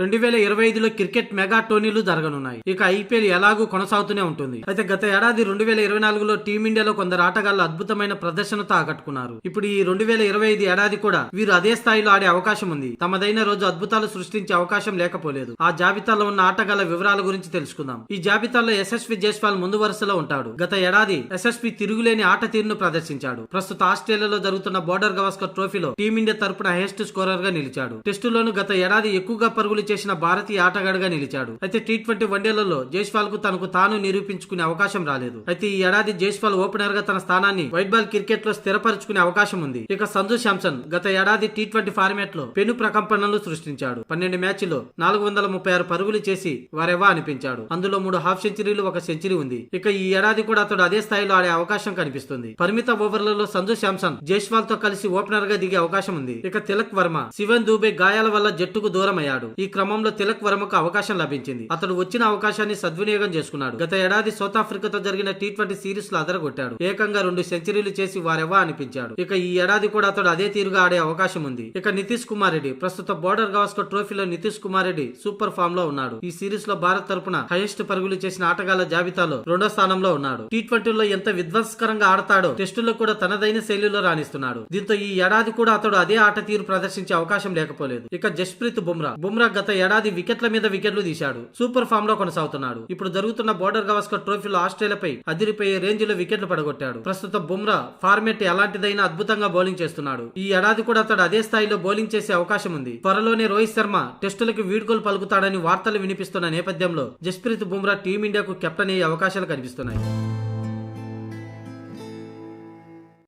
రెండు వేల ఇరవై ఐదులో క్రికెట్ మెగా టోర్నీలు జరగనున్నాయి. ఇక ఐపీఎల్ ఎలాగూ కొనసాగుతూనే ఉంటుంది. అయితే గత ఏడాది రెండు వేల ఇరవై నాలుగులో టీమిండియాలో కొందరు ఆటగాళ్ళు అద్భుతమైన ప్రదర్శనతో ఆకట్టుకున్నారు. ఇప్పుడు ఈ రెండు వేల ఇరవై ఐదు ఏడాది కూడా వీరు అదే స్థాయిలో ఆడే అవకాశం ఉంది. తమదైన రోజు అద్భుతాలు సృష్టించే అవకాశం లేకపోలేదు. ఆ జాబితాలో ఉన్న ఆటగాళ్ళ వివరాల గురించి తెలుసుకుందాం. ఈ జాబితాలో యశస్వి జైస్వాల్ ముందు వరుసలో ఉంటాడు. గత ఏడాది యశస్వి తిరుగులేని ఆట తీరును ప్రదర్శించాడు. ప్రస్తుత ఆస్ట్రేలియాలో జరుగుతున్న బోర్డర్ గవాస్కర్ ట్రోఫీలో టీమిండియా తరపున హైయెస్ట్ స్కోరర్గా నిలిచాడు. టెస్టులోను గత ఏడాది ఎక్కువగా పరుగులు చేసిన భారతీయ ఆటగాడుగా నిలిచాడు. అయితే టీ ట్వంటీ వన్డేలలో జైస్వాల్కు తనకు తాను నిరూపించుకునే అవకాశం రాలేదు. అయితే ఈ ఏడాది జైస్వాల్ ఓపెనర్గా తన స్థానాన్ని వైట్ బాల్ క్రికెట్లో స్థిరపరచుకునే అవకాశం ఉంది. ఇక సంజు శాంసన్ గత ఏడాది టీ ట్వంటీ ఫార్మాట్లో పెను ప్రకంపనలు సృష్టించాడు. పన్నెండు మ్యాచ్లో నాలుగు వందల ముప్పై ఆరు పరుగులు చేసి వారెవా అనిపించాడు. అందులో మూడు హాఫ్ సెంచరీలు ఒక సెంచరీ ఉంది. ఇక ఈ ఏడాది కూడా అతడు అదే స్థాయిలో ఆడే అవకాశం కనిపిస్తుంది. పరిమిత ఓవర్లలో సంజు శాంసన్ జైస్వాల్తో కలిసి ఓపెనర్గా దిగే అవకాశం ఉంది. ఇక తిలక్ వర్మ శివన్ దూబే గాయాల వల్ల జట్టుకు దూరం అయ్యాడు ఈ క్రమంలో తిలక్ వర్మకు అవకాశం లభించింది. అతడు వచ్చిన అవకాశాన్ని సద్వినియోగం చేసుకున్నాడు. గత ఏడాది సౌత్ ఆఫ్రికాతో జరిగిన టీ ట్వంటీ సిరీస్లో అదరగొట్టాడు. ఏకంగా రెండు సెంచరీలు చేసి వారెవా అనిపించాడు. ఇక ఈ ఏడాది కూడా అతడు అదే తీరుగా ఆడే అవకాశం ఉంది. ఇక నితీష్ కుమార్ రెడ్డి ప్రస్తుత బోర్డర్ గవాస్కర్ ట్రోఫీలో నితీష్ కుమార్ రెడ్డి సూపర్ ఫామ్లో ఉన్నాడు. ఈ సిరీస్లో భారత్ తరపున హైయెస్ట్ పరుగులు చేసిన ఆటగాళ్ళ జాబితాలో రెండో స్థానంలో ఉన్నాడు. టీ ట్వంటీలో ఎంత విధ్వంసకరంగా ఆడతాడో టెస్టుల్లో కూడా తనదైన శైలిలో రాణిస్తున్నాడు. దీంతో ఈ ఏడాది కూడా అతడు అదే ఆట తీరు ప్రదర్శించే అవకాశం లేకపోలేదు. ఇక జస్ప్రీత్ బుమ్రా బుమ్రా గత ఏడాది వికెట్ల మీద వికెట్లు తీశాడు. సూపర్ ఫామ్లో కొనసాగుతున్నాడు. ఇప్పుడు జరుగుతున్న బోర్డర్ గవాస్కర్ ట్రోఫీలో ఆస్ట్రేలియాపై అదిరిపోయే రేంజ్లో వికెట్లు పడగొట్టాడు. ప్రస్తుతం బుమ్రా ఫార్మెట్ ఎలాంటిదైనా అద్భుతంగా బౌలింగ్ చేస్తున్నాడు. ఈ ఏడాది కూడా అతడు అదే స్థాయిలో బౌలింగ్ చేసే అవకాశం ఉంది. త్వరలోనే రోహిత్ శర్మ టెస్టులకు వీడ్కోలు పలుకుతాడని వార్తలు వినిపిస్తున్న నేపథ్యంలో జస్ప్రీత్ బుమ్రా టీమిండియాకు కెప్టెన్ అయ్యే అవకాశాలు కనిపిస్తున్నాయి.